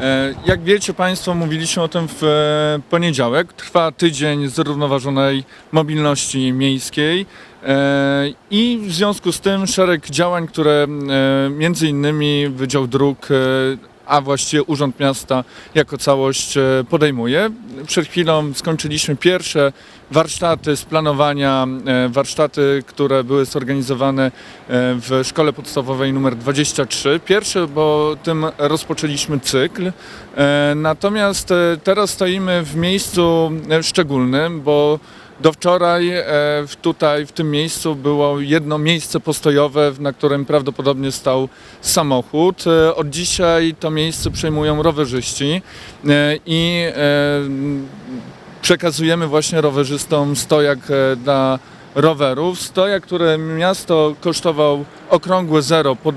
E, Jak wiecie Państwo, mówiliśmy o tym w e, poniedziałek. Trwa tydzień zrównoważonej mobilności miejskiej e, i w związku z tym szereg działań, które między innymi Wydział Dróg, a właściwie Urząd Miasta jako całość e, podejmuje. Przed chwilą skończyliśmy pierwsze warsztaty z planowania, e, warsztaty, które były zorganizowane e, w Szkole Podstawowej nr 23. Pierwsze, bo tym rozpoczęliśmy cykl. Natomiast teraz stoimy w miejscu szczególnym, bo do wczoraj e, tutaj w tym miejscu było jedno miejsce postojowe, na którym prawdopodobnie stał samochód. E, Od dzisiaj to miejsce przejmują rowerzyści e, i przekazujemy właśnie rowerzystom stojak dla rowerów. Stojak, który miasto kosztował okrągłe zero, pod,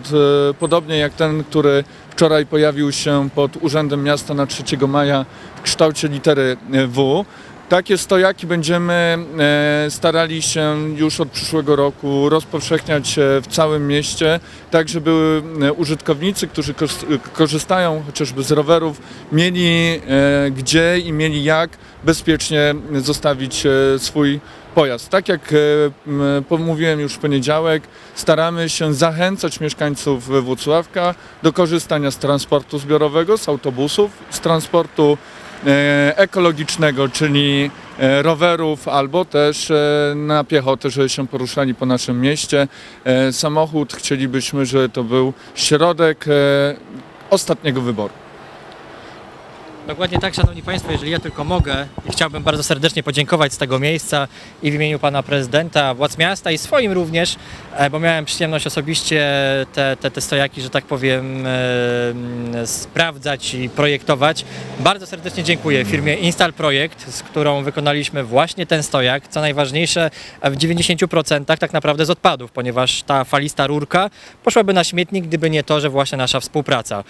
podobnie jak ten, który wczoraj pojawił się pod Urzędem Miasta na 3 maja w kształcie litery W. Takie stojaki będziemy e, starali się już od przyszłego roku rozpowszechniać w całym mieście, tak żeby e, użytkownicy, którzy korzystają chociażby z rowerów, mieli e, gdzie i mieli jak bezpiecznie zostawić swój pojazd. Tak jak m, pomówiłem już w poniedziałek, staramy się zachęcać mieszkańców Włocławka do korzystania z transportu zbiorowego, z autobusów, z transportu ekologicznego, czyli e, rowerów albo też e, na piechotę, żeby się poruszali po naszym mieście. E, Samochód chcielibyśmy, żeby to był środek e, ostatniego wyboru. Dokładnie tak, Szanowni Państwo, jeżeli ja tylko mogę i chciałbym bardzo serdecznie podziękować z tego miejsca i w imieniu Pana Prezydenta, władz miasta i swoim również, e, bo miałem przyjemność osobiście te, te, te stojaki, że tak powiem, e, sprawdzać i projektować. Bardzo serdecznie dziękuję firmie Install Projekt, z którą wykonaliśmy właśnie ten stojak, co najważniejsze e, w 90% tak naprawdę z odpadów, ponieważ ta falista rurka poszłaby na śmietnik, gdyby nie to, że właśnie nasza współpraca.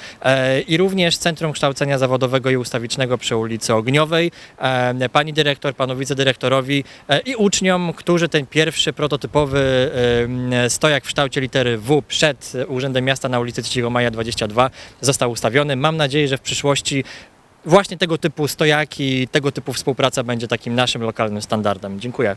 I również Centrum Kształcenia Zawodowego i Ustawicznego przy ulicy Ogniowej, e, pani dyrektor, panu wicedyrektorowi e, i uczniom, którzy ten pierwszy prototypowy e, stojak w kształcie litery W przed Urzędem Miasta na ulicy 3 Maja 22 został ustawiony. Mam nadzieję, że w przyszłości właśnie tego typu stojaki, tego typu współpraca będzie takim naszym lokalnym standardem. Dziękuję.